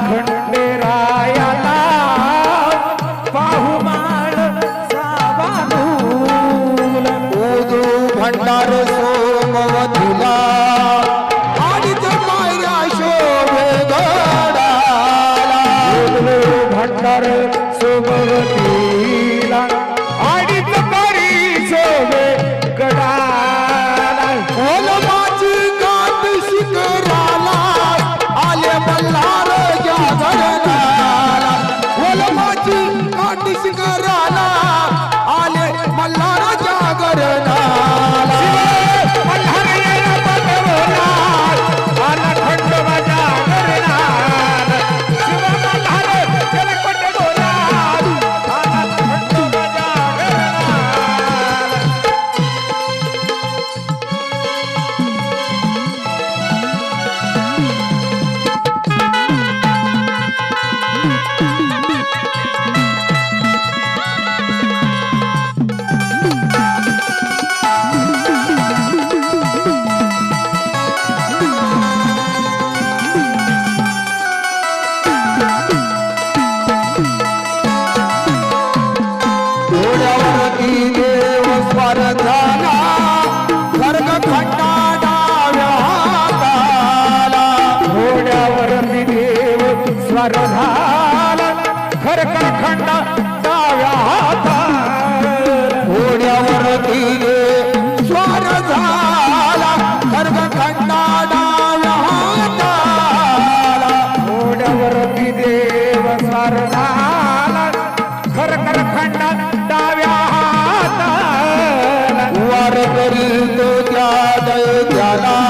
खंडेरायाला पाहू माळ साबानूल. ओजू भंडार सोमवधुला आणि मायरा शोभे घोड्यावरती देव स्वर झाला खर्ग खड्डा डाव्या हाताला घोड्यावरती देव स्वर झाला डाव्या घोड्यावरती स्वर झाला खर्ग खंडा डाव्या हाताला देव स्वर झाला la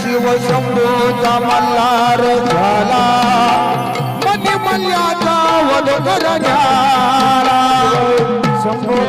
शिवशंभूचा मल्हार झाला. मनी मल्ल्याचा वध घाला शंभू